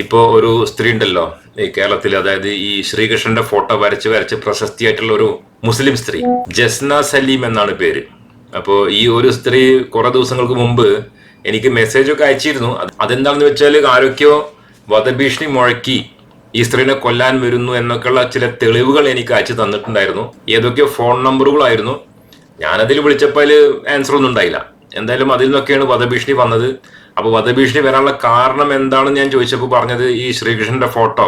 ഇപ്പോ ഒരു സ്ത്രീ ഉണ്ടല്ലോ ഈ കേരളത്തിൽ അതായത് ഈ ശ്രീകൃഷ്ണന്റെ ഫോട്ടോ വരച്ച് വരച്ച് പ്രശസ്തിയായിട്ടുള്ള ഒരു മുസ്ലിം സ്ത്രീ ജസ്ന സലീം എന്നാണ് പേര്. അപ്പോൾ ഈ ഒരു സ്ത്രീ കുറെ ദിവസങ്ങൾക്ക് മുമ്പ് എനിക്ക് മെസ്സേജ് ഒക്കെ അയച്ചിരുന്നു. അത് അതെന്താണെന്ന് വെച്ചാൽ ആരൊക്കെയോ വധഭീഷണി മുഴക്കി ഈ സ്ത്രീനെ കൊല്ലാൻ വരുന്നു എന്നൊക്കെയുള്ള ചില തെളിവുകൾ എനിക്ക് അയച്ചു തന്നിട്ടുണ്ടായിരുന്നു. ഏതൊക്കെയോ ഫോൺ നമ്പറുകളായിരുന്നു ഞാനതിൽ വിളിച്ചപ്പോൾ ആൻസർ ഒന്നും ഉണ്ടായില്ല. എന്തായാലും അതിൽ നിന്നൊക്കെയാണ് വധഭീഷണി വന്നത്. അപ്പൊ വധഭീഷണി വരാനുള്ള കാരണം എന്താണെന്ന് ഞാൻ ചോദിച്ചപ്പോൾ പറഞ്ഞത് ഈ ശ്രീകൃഷ്ണന്റെ ഫോട്ടോ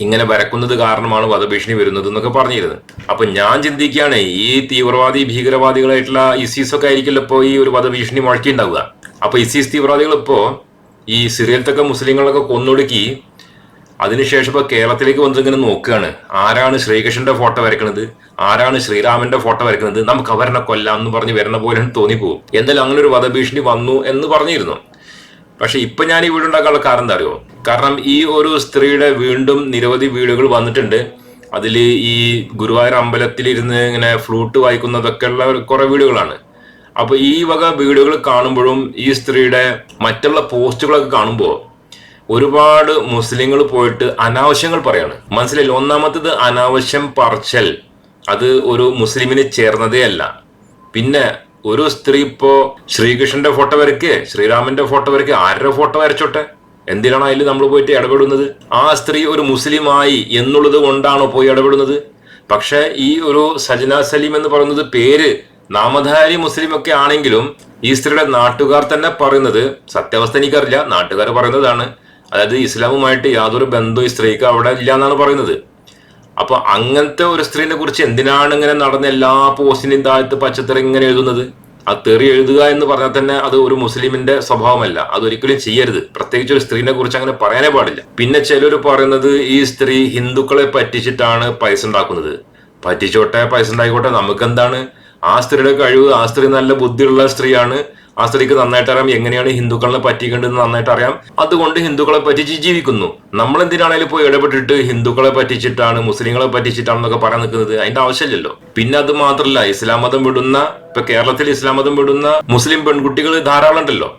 ഇങ്ങനെ വരക്കുന്നത് കാരണമാണ് വധഭീഷണി വരുന്നത് എന്നൊക്കെ പറഞ്ഞിരുന്നു അപ്പൊ ഞാൻ ചിന്തിക്കുകയാണ് ഈ തീവ്രവാദി ഭീകരവാദികളായിട്ടുള്ള ഇസീസ് ഒക്കെ ആയിരിക്കില്ല ഇപ്പോൾ ഈ ഒരു വധഭീഷണി മുഴക്കിണ്ടാവുക? അപ്പൊ ഇസീസ് തീവ്രവാദികൾ ഇപ്പോ ഈ സിറിയലത്തൊക്കെ മുസ്ലിങ്ങളൊക്കെ കൊന്നൊടുക്കി അതിനുശേഷം ഇപ്പൊ കേരളത്തിലേക്ക് വന്നിങ്ങനെ നോക്കുകയാണ്. ആരാണ് ശ്രീകൃഷ്ണന്റെ ഫോട്ടോ വരയ്ക്കുന്നത് ആരാണ് ശ്രീരാമന്റെ ഫോട്ടോ വരയ്ക്കുന്നത് നമുക്ക് അവരനെ കൊല്ലാം എന്ന് പറഞ്ഞ് വരുന്ന പോലെ തോന്നിപ്പോകും. എന്തായാലും അങ്ങനെ ഒരു വധഭീഷണി വന്നു എന്ന് പറഞ്ഞിരുന്നു. പക്ഷെ ഇപ്പൊ ഞാൻ ഈ വീട് ഉണ്ടാക്കാനുള്ള കാരണം എന്താ അറിയോ? കാരണം ഈ ഒരു സ്ത്രീയുടെ വീണ്ടും നിരവധി വീടുകൾ വന്നിട്ടുണ്ട്. അതിൽ ഈ ഗുരുവായൂർ അമ്പലത്തിലിരുന്ന് ഇങ്ങനെ ഫ്ലൂട്ട് വായിക്കുന്നതൊക്കെ ഉള്ള കുറെ വീടുകളാണ്. അപ്പൊ ഈ വക വീടുകൾ കാണുമ്പോഴും ഈ സ്ത്രീയുടെ മറ്റുള്ള പോസ്റ്റുകളൊക്കെ കാണുമ്പോൾ ഒരുപാട് മുസ്ലിങ്ങൾ പോയിട്ട് അനാവശ്യങ്ങൾ പറയാണ്. മനസ്സിലായില്ല? ഒന്നാമത്തത് അനാവശ്യം പറച്ചൽ. അത് ഒരു മുസ്ലിമിന് ചേർന്നതേ അല്ല. പിന്നെ ഒരു സ്ത്രീ ഇപ്പോ ശ്രീകൃഷ്ണന്റെ ഫോട്ടോ വരയ്ക്ക് ശ്രീരാമന്റെ ഫോട്ടോ വരയ്ക്ക് ആരുടെ ഫോട്ടോ വരച്ചോട്ടെ? എന്തിനാണ് അതിൽ നമ്മൾ പോയിട്ട് ഇടപെടുന്നത്? ആ സ്ത്രീ ഒരു മുസ്ലിമായി എന്നുള്ളത് കൊണ്ടാണോ പോയി ഇടപെടുന്നത്? പക്ഷെ ഈ ഒരു സജന സലീം എന്ന് പറയുന്നത് പേര് നാമധാരി മുസ്ലിം ഒക്കെ ആണെങ്കിലും ഈ സ്ത്രീയുടെ നാട്ടുകാർ തന്നെ പറയുന്നത് സത്യാവസ്ഥ എനിക്കറിയില്ല നാട്ടുകാർ പറയുന്നതാണ്. അതായത് ഇസ്ലാമുമായിട്ട് യാതൊരു ബന്ധവും ഈ സ്ത്രീക്ക് അവിടെ ഇല്ല എന്നാണ് പറയുന്നത്. അപ്പൊ അങ്ങനത്തെ ഒരു സ്ത്രീനെ കുറിച്ച് എന്തിനാണ് ഇങ്ങനെ നടന്ന എല്ലാ പോസ്റ്റിന്റെയും താഴത്ത് പച്ചത്തറി ഇങ്ങനെ എഴുതുന്നത്? ആ തെറി എഴുതുക എന്ന് പറഞ്ഞാൽ തന്നെ അത് ഒരു മുസ്ലിമിന്റെ സ്വഭാവമല്ല. അതൊരിക്കലും ചെയ്യരുത്. പ്രത്യേകിച്ച് ഒരു സ്ത്രീനെ കുറിച്ച് അങ്ങനെ പറയാനേ പാടില്ല. പിന്നെ ചിലർ പറയുന്നത് ഈ സ്ത്രീ ഹിന്ദുക്കളെ പറ്റിച്ചിട്ടാണ് പൈസ ഉണ്ടാക്കുന്നത്. പറ്റിച്ചോട്ടെ പൈസ ഉണ്ടായിക്കോട്ടെ. നമുക്കെന്താണ്? ആ സ്ത്രീയുടെ കഴിവ് ആ സ്ത്രീ നല്ല ബുദ്ധിയുള്ള സ്ത്രീയാണ്. ആ സ്ത്രീക്ക് നന്നായിട്ട് അറിയാം. എങ്ങനെയാണ് ഹിന്ദുക്കളെ പറ്റിക്കേണ്ടതെന്ന് നന്നായിട്ട് അറിയാം. അതുകൊണ്ട് ഹിന്ദുക്കളെ പറ്റിച്ച് ജീവിക്കുന്നു. നമ്മൾ എന്തിനാണേലും പോയി ഇടപെട്ടിട്ട് ഹിന്ദുക്കളെ പറ്റിച്ചിട്ടാണ് മുസ്ലിങ്ങളെ പറ്റിച്ചിട്ടാണെന്നൊക്കെ പറയാൻ നിൽക്കുന്നത്? അതിന്റെ ആവശ്യമില്ലല്ലോ. പിന്നെ അത് മാത്രമല്ല ഇസ്ലാം മതം വിടുന്ന ഇപ്പൊ കേരളത്തിൽ ഇസ്ലാം മതം വിടുന്ന മുസ്ലിം പെൺകുട്ടികൾ ധാരാളം ഉണ്ടല്ലോ.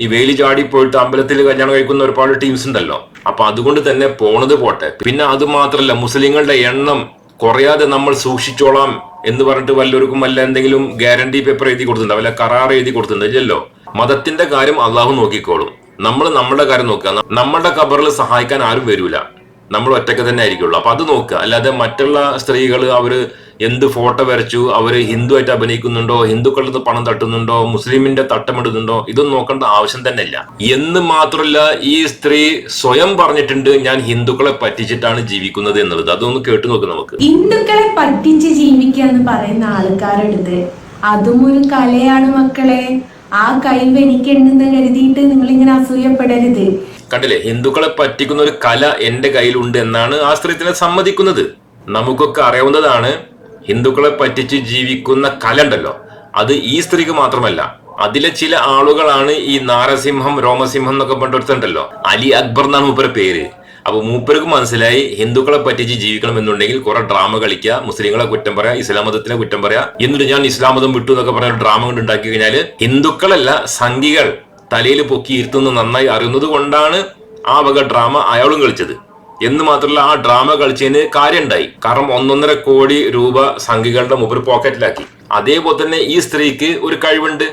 ഈ വെയിൽ ചാടി പോയിട്ട് അമ്പലത്തിൽ കല്യാണം കഴിക്കുന്ന ഒരുപാട് ടീംസ് ഉണ്ടല്ലോ. അപ്പൊ അതുകൊണ്ട് തന്നെ പോണത് പോട്ടെ. പിന്നെ അത് മാത്രമല്ല മുസ്ലിങ്ങളുടെ എണ്ണം കുറയാതെ നമ്മൾ സൂക്ഷിച്ചോളാം. എന്ന് പറഞ്ഞിട്ട് വല്ലവർക്കും വല്ല എന്തെങ്കിലും ഗ്യാരണ്ടി പേപ്പർ എഴുതി കൊടുത്തിട്ടുണ്ട്? വല്ല കരാർ എഴുതി കൊടുത്തിട്ടുണ്ട്? ഇല്ലല്ലോ. മതത്തിന്റെ കാര്യം അള്ളാഹു നോക്കിക്കോളും. നമ്മൾ നമ്മുടെ കാര്യം നോക്കുക. നമ്മളുടെ കബറിൽ സഹായിക്കാൻ ആരും വരൂല. നമ്മൾ ഒറ്റയ്ക്ക് തന്നെ ആയിരിക്കുള്ളൂ. അപ്പൊ അത് നോക്കുക. അല്ലാതെ മറ്റുള്ള സ്ത്രീകൾ അവർ എന്ത് ഫോട്ടോ വരച്ചു അവർ ഹിന്ദു ആയിട്ട് അഭിനയിക്കുന്നുണ്ടോ ഹിന്ദുക്കളുടെ പണം തട്ടുന്നുണ്ടോ മുസ്ലിമിന്റെ തട്ടമിടുന്നുണ്ടോ ഇതൊന്നും നോക്കേണ്ട ആവശ്യം തന്നെ ഇല്ല. എന്ന് മാത്രമല്ല ഈ സ്ത്രീ സ്വയം പറഞ്ഞിട്ടുണ്ട് ഞാൻ ഹിന്ദുക്കളെ പറ്റിച്ചിട്ടാണ് ജീവിക്കുന്നത് എന്നുള്ളത്. അതൊന്ന് കേട്ടു നോക്ക് നമുക്ക്. ഹിന്ദുക്കളെ പറ്റിച്ച് ജീവിക്കുക എന്ന് പറയുന്ന ആൾക്കാരെടുത്ത് അതും ഒരു കലയാണ് മക്കളെ. ആ കഴിവ് എനിക്കുണ്ടെന്ന് കരുതിയിട്ട് നിങ്ങൾ ഇങ്ങനെ അസൂയപ്പെടരുത്. കണ്ടില്ലേ? ഹിന്ദുക്കളെ പറ്റിക്കുന്ന ഒരു കല എന്റെ കയ്യിലുണ്ട് എന്നാണ് ആ സമ്മതിക്കുന്നത്. നമുക്കൊക്കെ അറിയാവുന്നതാണ് ഹിന്ദുക്കളെ പറ്റിച്ച് ജീവിക്കുന്ന കല ഉണ്ടല്ലോ. അത് ഈ സ്ത്രീക്ക് മാത്രമല്ല അതിലെ ചില ആളുകളാണ് ഈ നാരസിംഹം രോമസിംഹം എന്നൊക്കെ പണ്ടെടുത്തിട്ടുണ്ടല്ലോ അലി അക്ബർ എന്നാണ് മൂപ്പരെ പേര്. അപ്പൊ മൂപ്പർക്ക് മനസ്സിലായി ഹിന്ദുക്കളെ പറ്റിച്ച് ജീവിക്കണം എന്നുണ്ടെങ്കിൽ കുറെ ഡ്രാമ കളിക്കുക മുസ്ലിങ്ങളെ കുറ്റം പറയാ ഇസ്ലാം മതത്തിനെ കുറ്റം പറയാ. എന്നിട്ട് ഞാൻ ഇസ്ലാം മതം വിട്ടു എന്നൊക്കെ പറഞ്ഞ ഡ്രാമ കൊണ്ട് ഉണ്ടാക്കി കഴിഞ്ഞാൽ ഹിന്ദുക്കളല്ല സംഘികൾ തലയിൽ പൊക്കി ഇരുത്തുന്ന നന്നായി അറിയുന്നത് കൊണ്ടാണ് ആ വക ഡ്രാമ അയാളും കളിച്ചത്. എന്ന് മാത്രമല്ല ആ ഡ്രാമ കളിച്ചതിന് കാര്യമുണ്ടായി. കാരണം ഒന്നൊന്നര കോടി രൂപ സംഘികളുടെ മുമ്പിൽ പോക്കറ്റിലാക്കി. അതേപോലെ തന്നെ ഈ സ്ത്രീക്ക് ഒരു കഴിവുണ്ട്.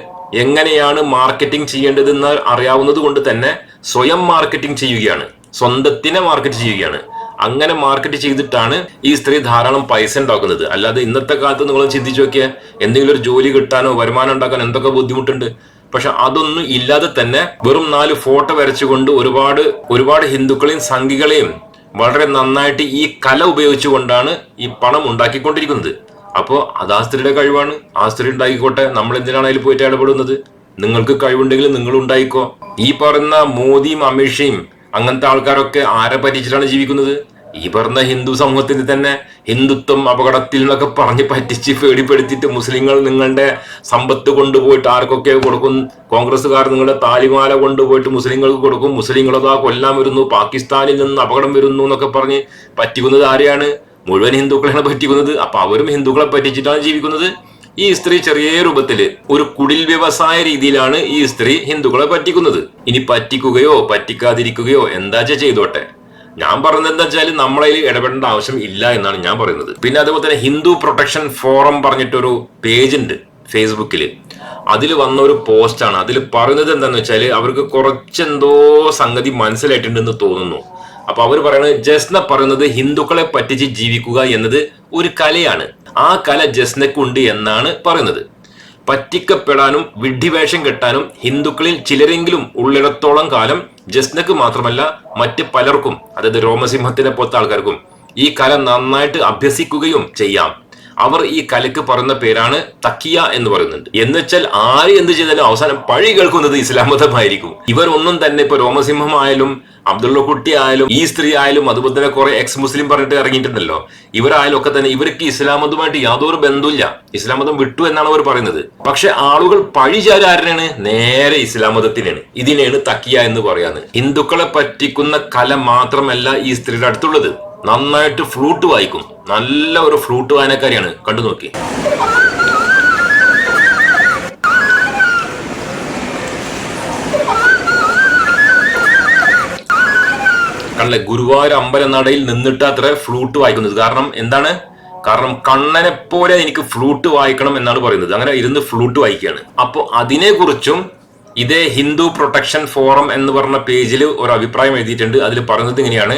എങ്ങനെയാണ് മാർക്കറ്റിംഗ് ചെയ്യേണ്ടതെന്ന് അറിയാവുന്നത് കൊണ്ട് തന്നെ സ്വയം മാർക്കറ്റിംഗ് ചെയ്യുകയാണ്. സ്വന്തത്തിനെ മാർക്കറ്റ് ചെയ്യുകയാണ്. അങ്ങനെ മാർക്കറ്റ് ചെയ്തിട്ടാണ് ഈ സ്ത്രീ ധാരാളം പൈസ ഉണ്ടാക്കുന്നത്. അല്ലാതെ ഇന്നത്തെ കാലത്ത് നിങ്ങൾ ചിന്തിച്ചു നോക്കിയാൽ എന്തെങ്കിലും ഒരു ജോലി കിട്ടാനോ വരുമാനം ഉണ്ടാക്കാനോ എന്തൊക്കെ ബുദ്ധിമുട്ടുണ്ട്? പക്ഷെ അതൊന്നും ഇല്ലാതെ തന്നെ വെറും നാല് ഫോട്ടോ വരച്ചുകൊണ്ട് ഒരുപാട് ഒരുപാട് ഹിന്ദുക്കളെയും സംഘികളെയും വളരെ നന്നായിട്ട് ഈ കല ഉപയോഗിച്ചുകൊണ്ടാണ് ഈ പണം ഉണ്ടാക്കിക്കൊണ്ടിരിക്കുന്നത്. അപ്പോൾ അത് ആ സ്ത്രീയുടെ കഴിവാണ്. ആ സ്ത്രീ ഉണ്ടാക്കിക്കോട്ടെ നമ്മൾ എന്തിനാണ് അതിൽ പോയിട്ട് ഇടപെടുന്നത്? നിങ്ങൾക്ക് കഴിവുണ്ടെങ്കിൽ നിങ്ങൾ ഉണ്ടായിക്കോ. ഈ പറയുന്ന മോദിയും അമിത്ഷയും അങ്ങനത്തെ ആൾക്കാരൊക്കെ ആരെ പറ്റിച്ചിട്ടാണ് ജീവിക്കുന്നത്? ഈ പറഞ്ഞ ഹിന്ദു സമൂഹത്തിന്റെ തന്നെ ഹിന്ദുത്വം അപകടത്തിൽ എന്നൊക്കെ പറഞ്ഞ് പറ്റിച്ച് പേടിപ്പെടുത്തിയിട്ട് മുസ്ലിങ്ങൾ നിങ്ങളുടെ സമ്പത്ത് കൊണ്ടുപോയിട്ട് ആർക്കൊക്കെ കൊടുക്കും? കോൺഗ്രസ്സുകാർ നിങ്ങളുടെ താലിമാല കൊണ്ടുപോയിട്ട് മുസ്ലിങ്ങൾക്ക് കൊടുക്കും. മുസ്ലിങ്ങളതാ കൊല്ലാൻ വരുന്നു. പാകിസ്ഥാനിൽ നിന്ന് അപകടം വരുന്നു എന്നൊക്കെ പറഞ്ഞ് പറ്റിക്കുന്നത് ആരെയാണ്? മുഴുവൻ ഹിന്ദുക്കളെയാണ് പറ്റിക്കുന്നത്. അപ്പൊ അവരും ഹിന്ദുക്കളെ പറ്റിച്ചിട്ടാണ് ജീവിക്കുന്നത്. ഈ സ്ത്രീ ചെറിയ രൂപത്തിൽ ഒരു കുടിൽ വ്യവസായ രീതിയിലാണ് ഈ സ്ത്രീ ഹിന്ദുക്കളെ പറ്റിക്കുന്നത്. ഇനി പറ്റിക്കുകയോ പറ്റിക്കാതിരിക്കുകയോ എന്താ ചെയ്തോട്ടെ? ഞാൻ പറയുന്നത് എന്താ വെച്ചാൽ നമ്മളതിൽ ഇടപെടേണ്ട ആവശ്യം ഇല്ല എന്നാണ് ഞാൻ പറയുന്നത്. പിന്നെ അതുപോലെ തന്നെ ഹിന്ദു പ്രൊട്ടക്ഷൻ ഫോറം പറഞ്ഞിട്ടൊരു പേജ് ഉണ്ട് ഫേസ്ബുക്കിൽ അതിൽ വന്ന ഒരു പോസ്റ്റാണ്. അതിൽ പറയുന്നത് എന്താന്ന് വെച്ചാൽ അവർക്ക് കുറച്ചെന്തോ സംഗതി മനസ്സിലായിട്ടുണ്ടെന്ന് തോന്നുന്നു. അപ്പൊ അവർ പറയുന്നത് ജസ്ന പറയുന്നത് ഹിന്ദുക്കളെ പറ്റിച്ച് ജീവിക്കുക എന്നത് ഒരു കലയാണ്. ആ കല ജസ്നക്കുണ്ട് എന്നാണ് പറയുന്നത്. പറ്റിക്കപ്പെടാനും വിഡ്ഢിവേഷം കെട്ടാനും ഹിന്ദുക്കളിൽ ചിലരെങ്കിലും ഉള്ളിടത്തോളം കാലം ജസ്നക്ക് മാത്രമല്ല മറ്റ് പലർക്കും അതായത് രോമസിംഹത്തിനെ പോലത്തെ ആൾക്കാർക്കും ഈ കല നന്നായിട്ട് അഭ്യസിക്കുകയും ചെയ്യാം. അവർ ഈ കലക്ക് പറയുന്ന പേരാണ് തക്കിയ എന്ന് പറയുന്നുണ്ട്. എന്ന് വെച്ചാൽ ആര് എന്ത് ചെയ്താലും അവസാനം പഴി കേൾക്കുന്നത് ഇസ്ലാം മതമായിരിക്കും ഇവർ ഒന്നും തന്നെ ഇപ്പൊ രോമസിംഹം ആയാലും അബ്ദുള്ള കുട്ടി ആയാലും ഈ സ്ത്രീ ആയാലും അതുപോലെ തന്നെ കുറെ എക്സ് മുസ്ലിം പറഞ്ഞിട്ട് ഇറങ്ങിയിട്ടുണ്ടല്ലോ. ഇവരായാലും ഒക്കെ തന്നെ ഇവർക്ക് ഇസ്ലാം മതമായിട്ട് യാതൊരു ബന്ധമില്ല ഇസ്ലാം മതം വിട്ടു എന്നാണ് അവർ പറയുന്നത്. പക്ഷെ ആളുകൾ പഴിചാര ആരാണ് നേരെ ഇസ്ലാം മതത്തിനാണ് ഇതിനെയാണ് തക്കിയ എന്ന് പറയാന്ന്. ഹിന്ദുക്കളെ പറ്റിക്കുന്ന കല മാത്രമല്ല ഈ സ്ത്രീയുടെ അടുത്തുള്ളത്. നന്നായിട്ട് ഫ്ലൂട്ട് വായിക്കും. നല്ല ഒരു ഫ്ലൂട്ട് വായനക്കാരിയാണ്. കണ്ടു നോക്കി. കണ്ടല്ലേ ഗുരുവായൂർ അമ്പലനടയിൽ നിന്നിട്ട് അത്ര ഫ്ലൂട്ട് വായിക്കുന്നത്. കാരണം എന്താണ്? കാരണം കണ്ണനെ പോലെ എനിക്ക് ഫ്ലൂട്ട് വായിക്കണം എന്നാണ് പറയുന്നത്. അങ്ങനെ ഇരുന്ന് ഫ്ലൂട്ട് വായിക്കുകയാണ്. അപ്പോൾ അതിനെക്കുറിച്ചും ഇതേ ഹിന്ദു പ്രൊട്ടക്ഷൻ ഫോറം എന്ന് പറഞ്ഞ പേജിൽ ഒരു അഭിപ്രായം എഴുതിയിട്ടുണ്ട്. അതിൽ പറയുന്നത് ഇങ്ങനെയാണ്.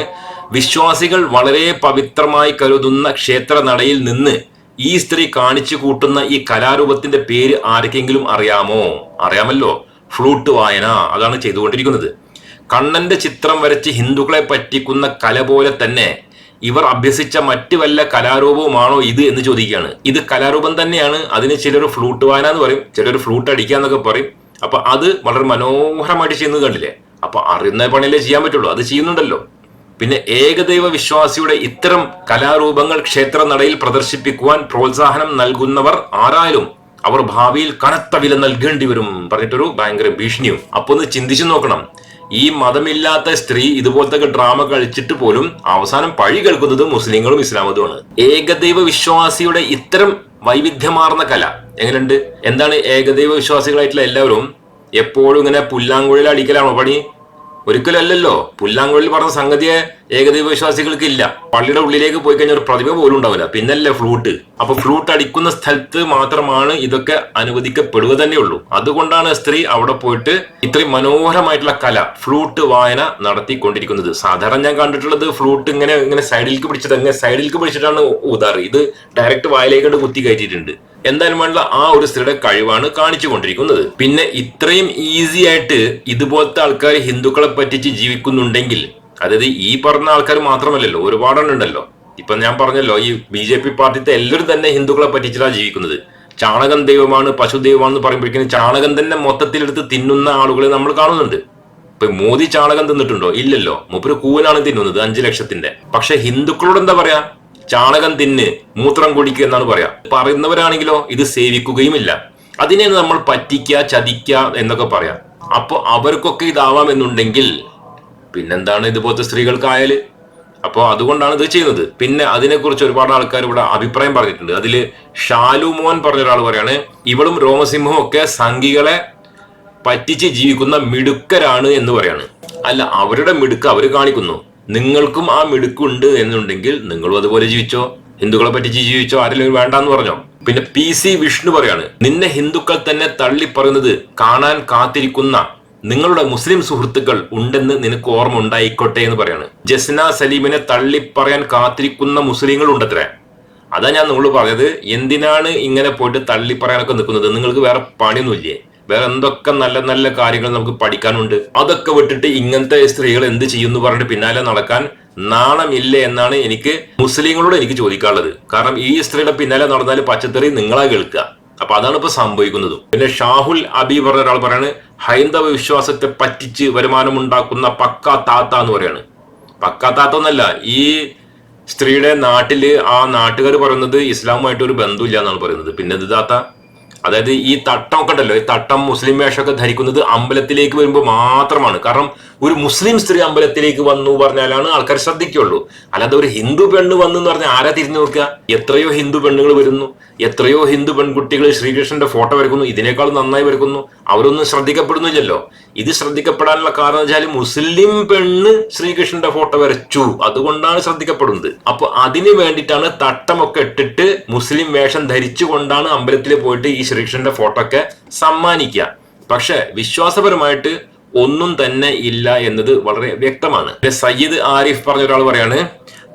വിശ്വാസികൾ വളരെ പവിത്രമായി കരുതുന്ന ക്ഷേത്ര നടയിൽ നിന്ന് ഈ സ്ത്രീ കാണിച്ചു കൂട്ടുന്ന ഈ കലാരൂപത്തിന്റെ പേര് ആർക്കെങ്കിലും അറിയാമോ? അറിയാമല്ലോ. ഫ്ലൂട്ട് വായന. അതാണ് ചെയ്തുകൊണ്ടിരിക്കുന്നത്. കണ്ണന്റെ ചിത്രം വരച്ച് ഹിന്ദുക്കളെ പറ്റിക്കുന്ന കല പോലെ തന്നെ ഇവർ അഭ്യസിച്ച മറ്റു വല്ല കലാരൂപവുമാണോ ഇത് എന്ന് ചോദിക്കുകയാണ്. ഇത് കലാരൂപം തന്നെയാണ്. അതിന് ചിലർ ഫ്ലൂട്ട് വായന എന്ന് പറയും. ചിലർ ഫ്ലൂട്ട് അടിക്കുക എന്നൊക്കെ പറയും. അപ്പൊ അത് വളരെ മനോഹരമായിട്ട് ചെയ്യുന്നത് കണ്ടില്ലേ? അപ്പൊ അറിയുന്ന പണിയിലേ ചെയ്യാൻ പറ്റുള്ളൂ. അത് ചെയ്യുന്നുണ്ടല്ലോ. പിന്നെ ഏകദൈവ വിശ്വാസിയുടെ ഇത്തരം കലാരൂപങ്ങൾ ക്ഷേത്ര നടയിൽ പ്രദർശിപ്പിക്കുവാൻ പ്രോത്സാഹനം നൽകുന്നവർ ആരായാലും അവർ ഭാവിയിൽ കനത്ത വില നൽകേണ്ടി വരും പറഞ്ഞിട്ടൊരു ഭയങ്കര ഭീഷണിയും. അപ്പൊ ഒന്ന് ചിന്തിച്ചു നോക്കണം. ഈ മതമില്ലാത്ത സ്ത്രീ ഇതുപോലത്തെ ഡ്രാമ കളിച്ചിട്ട് പോലും അവസാനം പഴി കേൾക്കുന്നത് മുസ്ലിങ്ങളും ഇസ്ലാമതുമാണ് ഏകദൈവ വിശ്വാസിയുടെ ഇത്തരം വൈവിധ്യമാർന്ന കല എങ്ങനെയുണ്ട്? എന്താണ് ഏകദൈവ വിശ്വാസികളായിട്ടുള്ള എല്ലാവരും എപ്പോഴും ഇങ്ങനെ പുല്ലാങ്കുഴൽ അടിക്കലാണോ പണി? ഒരിക്കലല്ലല്ലോ. പുല്ലാങ്കുഴലിൽ പറഞ്ഞ സംഗതിയെ ഏകദൈവ വിശ്വാസികൾക്ക് ഇല്ല പള്ളിയുടെ ഉള്ളിലേക്ക് പോയി കഴിഞ്ഞാൽ ഒരു പ്രതിഭ പോലും ഉണ്ടാവില്ല. പിന്നല്ലേ ഫ്ലൂട്ട്. അപ്പൊ ഫ്ലൂട്ട് അടിക്കുന്ന സ്ഥലത്ത് മാത്രമാണ് ഇതൊക്കെ അനുവദിക്കപ്പെടുക തന്നെയുള്ളൂ. അതുകൊണ്ടാണ് സ്ത്രീ അവിടെ പോയിട്ട് ഇത്രയും മനോഹരമായിട്ടുള്ള കല ഫ്ലൂട്ട് വായന നടത്തിക്കൊണ്ടിരിക്കുന്നത്. സാധാരണ ഞാൻ കണ്ടിട്ടുള്ളത് ഫ്ലൂട്ട് ഇങ്ങനെ ഇങ്ങനെ സൈഡിലേക്ക് പിടിച്ചിട്ട് അങ്ങനെ സൈഡിലേക്ക് പിടിച്ചിട്ടാണ് ഊതാറ് ഇത് ഡയറക്റ്റ് വായിലേക്കോട്ട് കുത്തി കയറ്റിയിട്ടുണ്ട്. എന്തായാലും വേണ്ട ആ ഒരു സ്ത്രീയുടെ കഴിവാണ് കാണിച്ചു കൊണ്ടിരിക്കുന്നത് പിന്നെ ഇത്രയും ഈസി ആയിട്ട് ഇതുപോലത്തെ ആൾക്കാർ ഹിന്ദുക്കളെ പറ്റിച്ച് ജീവിക്കുന്നുണ്ടെങ്കിൽ അതായത് ഈ പറഞ്ഞ ആൾക്കാർ മാത്രമല്ലല്ലോ ഒരുപാടെണ്ണുണ്ടല്ലോ. ഇപ്പൊ ഞാൻ പറഞ്ഞല്ലോ ഈ ബി ജെ പി പാർട്ടിത്തെ എല്ലാവരും തന്നെ ഹിന്ദുക്കളെ പറ്റിച്ചിട്ടാണ് ജീവിക്കുന്നത്. ചാണകൻ ദൈവമാണ് പശു ദൈവമാണെന്ന് പറയുമ്പോഴേക്കും ചാണകൻ തന്നെ മൊത്തത്തിലെടുത്ത് തിന്നുന്ന ആളുകളെ നമ്മൾ കാണുന്നുണ്ട്. ഇപ്പൊ മോദി ചാണകം തിന്നിട്ടുണ്ടോ? ഇല്ലല്ലോ. മൂപ്പര് കൂവനാണ് തിന്നുന്നത് അഞ്ചു ലക്ഷത്തിന്റെ. പക്ഷെ ഹിന്ദുക്കളോട് എന്താ പറയാ? ചാണകം തിന്ന് മൂത്രം കുടിക്കുക എന്നാണ് പറയാ. പറയുന്നവരാണെങ്കിലോ ഇത് സേവിക്കുകയുമില്ല. അതിനെ നമ്മൾ പറ്റിക്ക ചതിക്ക എന്നൊക്കെ പറയാം. അപ്പോൾ അവർക്കൊക്കെ ഇതാവാം എന്നുണ്ടെങ്കിൽ പിന്നെന്താണ് ഇതുപോലത്തെ സ്ത്രീകൾക്കായാൽ? അപ്പോൾ അതുകൊണ്ടാണ് ഇത് ചെയ്യുന്നത്. പിന്നെ അതിനെക്കുറിച്ച് ഒരുപാട് ആൾക്കാർ ഇവിടെ അഭിപ്രായം പറഞ്ഞിട്ടുണ്ട്. അതിൽ ഷാലുമോൻ പറഞ്ഞ ഒരാൾ പറയാണ് ഇവളും രോമസിംഹവും ഒക്കെ സംഘികളെ പറ്റിച്ച് ജീവിക്കുന്ന മിടുക്കരാണ് എന്ന് പറയാണ്. അല്ല അവരുടെ മിടുക്ക് അവർ കാണിക്കുന്നു. നിങ്ങൾക്കും ആ മിടുക്കുണ്ട് എന്നുണ്ടെങ്കിൽ നിങ്ങളും അതുപോലെ ജീവിച്ചോ? ഹിന്ദുക്കളെ പറ്റിച്ച് ജീവിച്ചോ? ആരെങ്കിലും വേണ്ടാന്ന് പറഞ്ഞോ? പിന്നെ പി സി വിഷ്ണു പറയാണ് നിന്നെ ഹിന്ദുക്കൾ തന്നെ തള്ളി പറയുന്നത് കാണാൻ കാത്തിരിക്കുന്ന നിങ്ങളുടെ മുസ്ലിം സുഹൃത്തുക്കൾ ഉണ്ടെന്ന് നിനക്ക് ഓർമ്മ ഉണ്ടായിക്കോട്ടെ എന്ന് പറയാണ്. ജസ്ന സലീമിനെ തള്ളി പറയാൻ കാത്തിരിക്കുന്ന മുസ്ലിങ്ങൾ ഉണ്ടത്രേ. അതാ ഞാൻ നിങ്ങൾ പറഞ്ഞത് എന്തിനാണ് ഇങ്ങനെ പോയിട്ട് തള്ളി പറയാനൊക്കെ നിൽക്കുന്നത്? നിങ്ങൾക്ക് വേറെ പണിയൊന്നുമില്ലേ? വേറെ എന്തൊക്കെ നല്ല നല്ല കാര്യങ്ങൾ നമുക്ക് പഠിക്കാനുണ്ട്? അതൊക്കെ വിട്ടിട്ട് ഇങ്ങനത്തെ സ്ത്രീകൾ എന്ത് ചെയ്യുന്നു പറഞ്ഞിട്ട് പിന്നാലെ നടക്കാൻ നാണമില്ല എന്നാണ് എനിക്ക് മുസ്ലിങ്ങളോട് എനിക്ക് ചോദിക്കാനുള്ളത്. കാരണം ഈ സ്ത്രീയുടെ പിന്നാലെ നടന്നാൽ പച്ചത്തറി നിങ്ങളാ കേൾക്കുക. അപ്പൊ അതാണ് ഇപ്പൊ സംഭവിക്കുന്നത്. പിന്നെ ഷാഹുൽ അബി പറഞ്ഞ ഒരാൾ പറയാണ് ഹൈന്ദവ വിശ്വാസത്തെ പറ്റിച്ച് വരുമാനമുണ്ടാക്കുന്ന പക്ക താത്ത എന്ന് പറയാണ്. പക്ക താത്ത എന്നല്ല ഈ സ്ത്രീയുടെ നാട്ടിൽ ആ നാട്ടുകാർ പറയുന്നത് ഇസ്ലാമുമായിട്ട് ഒരു ബന്ധമില്ല എന്നാണ് പറയുന്നത്. പിന്നെ ഇത് താത്ത? അതായത് ഈ തട്ടം ഒക്കെ ഉണ്ടല്ലോ ഈ തട്ടം മുസ്ലിം വേഷമൊക്കെ ധരിക്കുന്നത് അമ്പലത്തിലേക്ക് വരുമ്പോൾ മാത്രമാണ്. കാരണം ഒരു മുസ്ലിം സ്ത്രീ അമ്പലത്തിലേക്ക് വന്നു പറഞ്ഞാലാണ് ആൾക്കാർ ശ്രദ്ധിക്കുള്ളൂ. അല്ലാതെ ഒരു ഹിന്ദു പെണ്ണ് വന്നു എന്ന് പറഞ്ഞാൽ ആരാ തിരിഞ്ഞു നോക്കുക? എത്രയോ ഹിന്ദു പെണ്ണുകൾ വരുന്നു. എത്രയോ ഹിന്ദു പെൺകുട്ടികൾ ശ്രീകൃഷ്ണന്റെ ഫോട്ടോ വരക്കുന്നു ഇതിനേക്കാൾ നന്നായി വരക്കുന്നു അവരൊന്നും ശ്രദ്ധിക്കപ്പെടുന്നില്ലല്ലോ. ഇത് ശ്രദ്ധിക്കപ്പെടാനുള്ള കാരണം വെച്ചാൽ മുസ്ലിം പെണ്ണ് ശ്രീകൃഷ്ണന്റെ ഫോട്ടോ വരച്ചു. അതുകൊണ്ടാണ് ശ്രദ്ധിക്കപ്പെടുന്നത്. അപ്പൊ അതിന് വേണ്ടിയിട്ടാണ് തട്ടമൊക്കെ ഇട്ടിട്ട് മുസ്ലിം വേഷം ധരിച്ചുകൊണ്ടാണ് അമ്പലത്തിൽ പോയിട്ട് ഈ ശ്രീകൃഷ്ണന്റെ ഫോട്ടോ ഒക്കെ സമ്മാനിക്കുക. പക്ഷെ വിശ്വാസപരമായിട്ട് ഒന്നും തന്നെ ഇല്ല എന്നത് വളരെ വ്യക്തമാണ്. സയ്യിദ് ആരിഫ് പറഞ്ഞ ഒരാൾ പറയാണ്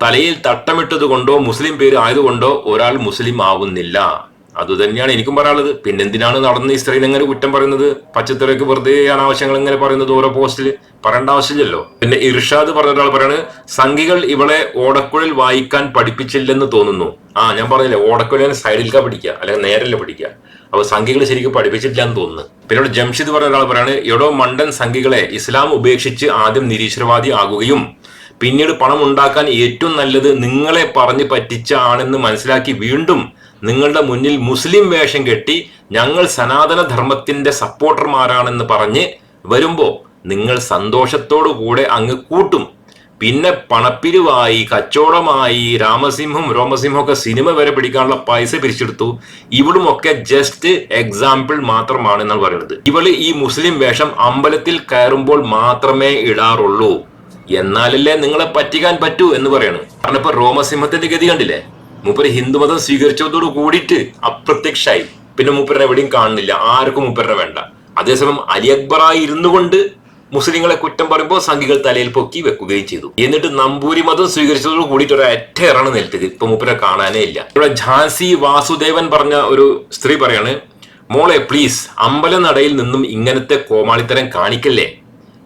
തലയിൽ തട്ടമിട്ടത് കൊണ്ടോ മുസ്ലിം പേര് ആയതുകൊണ്ടോ ഒരാൾ മുസ്ലിം ആവുന്നില്ല. അതുതന്നെയാണ് എനിക്കും പറയാനുള്ളത്. പിന്നെന്തിനാണ് നടന്ന് ഇസ്രയേൽ എങ്ങനെ കുറ്റം പറയുന്നത്? പച്ചത്തരക്ക് വെറുതെ അനാവശ്യങ്ങൾ ഇങ്ങനെ പറയുന്നത് ഓരോ പോസ്റ്റിൽ? പറയേണ്ട ആവശ്യമില്ലല്ലോ. പിന്നെ ഇർഷാദ് പറഞ്ഞ ഒരാൾ പറയാണ് സംഘികൾ ഇവളെ ഓടക്കുഴൽ വായിക്കാൻ പഠിപ്പിച്ചില്ലെന്ന് തോന്നുന്നു. ആ ഞാൻ പറഞ്ഞില്ലേ ഓടക്കൊലിനെ സൈഡിൽക്കാ പിടിക്കുക അല്ലെങ്കിൽ നേരല്ല പിടിക്കുക. അപ്പൊ സംഘികൾ ശരിക്കും പഠിപ്പിച്ചിട്ടില്ല എന്ന് തോന്നുന്നു. പിന്നെ ഇവിടെ ജംഷിദ് പറഞ്ഞ ഒരാൾ പറയാണ് എടോ മണ്ടൻ സംഘികളെ ഇസ്ലാം ഉപേക്ഷിച്ച് ആദ്യം നിരീശ്വരവാദി ആകുകയും പിന്നീട് പണം ഉണ്ടാക്കാൻ ഏറ്റവും നല്ലത് നിങ്ങളെ പറഞ്ഞ് പറ്റിച്ചാണെന്ന് മനസ്സിലാക്കി വീണ്ടും നിങ്ങളുടെ മുന്നിൽ മുസ്ലിം വേഷം കെട്ടി ഞങ്ങൾ സനാതന ധർമ്മത്തിന്റെ സപ്പോർട്ടർമാരാണെന്ന് പറഞ്ഞ് വരുമ്പോ നിങ്ങൾ സന്തോഷത്തോടു കൂടെ അങ്ങ് കൂട്ടും. പിന്നെ പണപ്പിരിവായി കച്ചവടമായി രാമസിംഹം രോമസിംഹം ഒക്കെ സിനിമ വരെ പിടിക്കാനുള്ള പൈസ പിരിച്ചെടുത്തു. ഇവളും ഒക്കെ ജസ്റ്റ് എക്സാമ്പിൾ മാത്രമാണ് എന്നാണ് പറയുന്നത്. ഇവൾ ഈ മുസ്ലിം വേഷം അമ്പലത്തിൽ കയറുമ്പോൾ മാത്രമേ ഇടാറുള്ളൂ. എന്നാലല്ലേ നിങ്ങളെ പറ്റിക്കാൻ പറ്റൂ എന്ന് പറയുന്നു കാരണം ഇപ്പൊ രോമസിംഹത്തിന്റെ ഗതി കണ്ടില്ലേ? മൂപ്പര് ഹിന്ദുമതം സ്വീകരിച്ചതോട് കൂടിയിട്ട് അപ്രത്യക്ഷായി. പിന്നെ മൂപ്പരനെ എവിടെയും കാണുന്നില്ല. ആർക്കും മൂപ്പരനെ വേണ്ട. അതേസമയം അലി അക്ബറായി ഇരുന്നു കൊണ്ട് മുസ്ലിങ്ങളെ കുറ്റം പറയുമ്പോൾ സംഘികൾ തലയിൽ പൊക്കി വെക്കുകയും ചെയ്തു. എന്നിട്ട് നമ്പൂരി മതം സ്വീകരിച്ചതോട് കൂടിയിട്ട് ഒരു അറ്റേറാണ് നിലത്തത് ഇപ്പൊ മൂപ്പരെ കാണാനേ ഇല്ല. ഇവിടെ ഝാൻസി വാസുദേവൻ പറഞ്ഞ ഒരു സ്ത്രീ പറയാണ് മോളെ പ്ലീസ് അമ്പലനടയിൽ നിന്നും ഇങ്ങനത്തെ കോമാളിത്തരം കാണിക്കല്ലേ?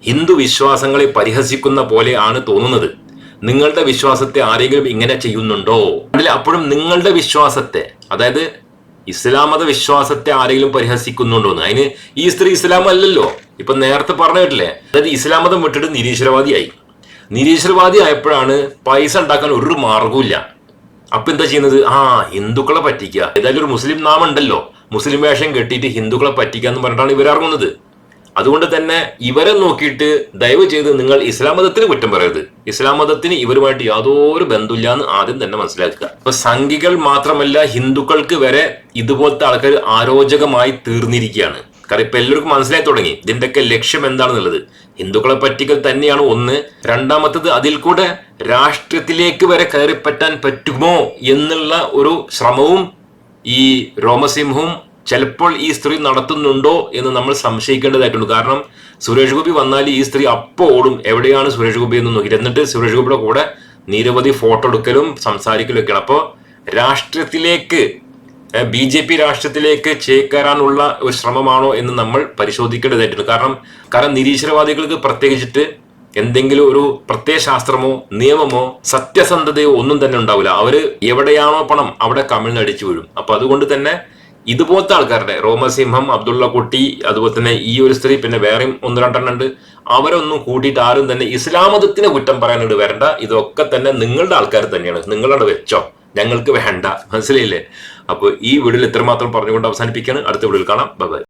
ഹിന്ദു വിശ്വാസങ്ങളെ പരിഹസിക്കുന്ന പോലെ ആണ് തോന്നുന്നത്. നിങ്ങളുടെ വിശ്വാസത്തെ ആരെങ്കിലും ഇങ്ങനെ ചെയ്യുന്നുണ്ടോ? അതിൽ അപ്പോഴും നിങ്ങളുടെ വിശ്വാസത്തെ അതായത് ഇസ്ലാം മത വിശ്വാസത്തെ ആരെങ്കിലും പരിഹസിക്കുന്നുണ്ടോ എന്ന്? അതിന് ഈ സ്ത്രീ ഇസ്ലാം അല്ലല്ലോ. ഇപ്പൊ നേരത്തെ പറഞ്ഞു കേട്ടില്ലേ അതായത് ഇസ്ലാം മതം വിട്ടിട്ട് നിരീശ്വരവാദിയായി. നിരീശ്വരവാദി ആയപ്പോഴാണ് പൈസ ഉണ്ടാക്കാൻ ഒരു മാർഗവുമില്ല അപ്പൊ എന്താ ചെയ്യുന്നത്? ആ ഹിന്ദുക്കളെ പറ്റിക്കുക. ഏതായാലും ഒരു മുസ്ലിം നാമുണ്ടല്ലോ മുസ്ലിം വേഷം കെട്ടിയിട്ട് ഹിന്ദുക്കളെ പറ്റിക്കുക എന്ന് പറഞ്ഞിട്ടാണ് ഇവരിറങ്ങുന്നത് അതുകൊണ്ട് തന്നെ ഇവരെ നോക്കിയിട്ട് ദയവ് ചെയ്ത് നിങ്ങൾ ഇസ്ലാം മതത്തിന് കുറ്റം പറയരുത്. ഇസ്ലാം മതത്തിന് ഇവരുമായിട്ട് യാതൊരു ബന്ധമില്ല എന്ന് ആദ്യം തന്നെ മനസ്സിലാക്കുക. ഇപ്പൊ സംഘികൾ മാത്രമല്ല ഹിന്ദുക്കൾക്ക് വരെ ഇതുപോലത്തെ ആൾക്കാർ ആരോചകമായി തീർന്നിരിക്കുകയാണ്. കാരണം ഇപ്പൊ എല്ലാവർക്കും മനസ്സിലായി തുടങ്ങി. ഇതിന്റെയൊക്കെ ലക്ഷ്യം എന്താണെന്നുള്ളത്. ഹിന്ദുക്കളെ പറ്റിക്കൽ തന്നെയാണ് ഒന്ന്. രണ്ടാമത്തത് അതിൽ കൂടെ രാഷ്ട്രീയത്തിലേക്ക് വരെ കയറിപ്പറ്റാൻ പറ്റുമോ എന്നുള്ള ഒരു ശ്രമവും ഈ രോമസിംഹവും ചിലപ്പോൾ ഈ സ്ത്രീ നടത്തുന്നുണ്ടോ എന്ന് നമ്മൾ സംശയിക്കേണ്ടതായിട്ടുണ്ട്. കാരണം സുരേഷ് ഗോപി വന്നാൽ ഈ സ്ത്രീ അപ്പോൾ ഓടും. എവിടെയാണ് സുരേഷ് ഗോപി എന്ന് നോക്കി എന്നിട്ട് സുരേഷ് ഗോപിയുടെ കൂടെ നിരവധി ഫോട്ടോ എടുക്കലും സംസാരിക്കലും ഒക്കെയാണ് അപ്പോൾ രാഷ്ട്രീയത്തിലേക്ക് ബി ജെ പി രാഷ്ട്രീയത്തിലേക്ക് ചേക്കേറാനുള്ള ഒരു ശ്രമമാണോ എന്ന് നമ്മൾ പരിശോധിക്കേണ്ടതായിട്ടുണ്ട്. കാരണം കാരണം നിരീശ്വരവാദികൾക്ക് പ്രത്യേകിച്ചിട്ട് എന്തെങ്കിലും ഒരു പ്രത്യയശാസ്ത്രമോ നിയമമോ സത്യസന്ധതയോ ഒന്നും തന്നെ ഉണ്ടാവില്ല. അവർ എവിടെയാണോ പണം അവിടെ കമിഴ്ന്നടിച്ചു വീഴും. അപ്പൊ അതുകൊണ്ട് തന്നെ ഇതുപോലത്തെ ആൾക്കാരുടെ റോമസിംഹം അബ്ദുള്ള കുട്ടി അതുപോലെ തന്നെ ഈ ഒരു സ്ത്രീ പിന്നെ വേറെയും ഒന്ന് രണ്ടെണ്ണം ഉണ്ട്. അവരൊന്നും കൂട്ടിയിട്ട് ആരും തന്നെ ഇസ്ലാമതത്തിനെ കുറ്റം പറയാനായിട്ട് വരണ്ട. ഇതൊക്കെ തന്നെ നിങ്ങളുടെ ആൾക്കാർ തന്നെയാണ്. നിങ്ങളുടെ വെച്ചോ. ഞങ്ങൾക്ക് വേണ്ട. മനസ്സിലായില്ലേ? അപ്പോൾ ഈ വീഡിയോയിൽ ഇത്രമാത്രം പറഞ്ഞുകൊണ്ട് അവസാനിപ്പിക്കുകയാണ്. അടുത്ത വീഡിയോയിൽ കാണാം. ബൈ.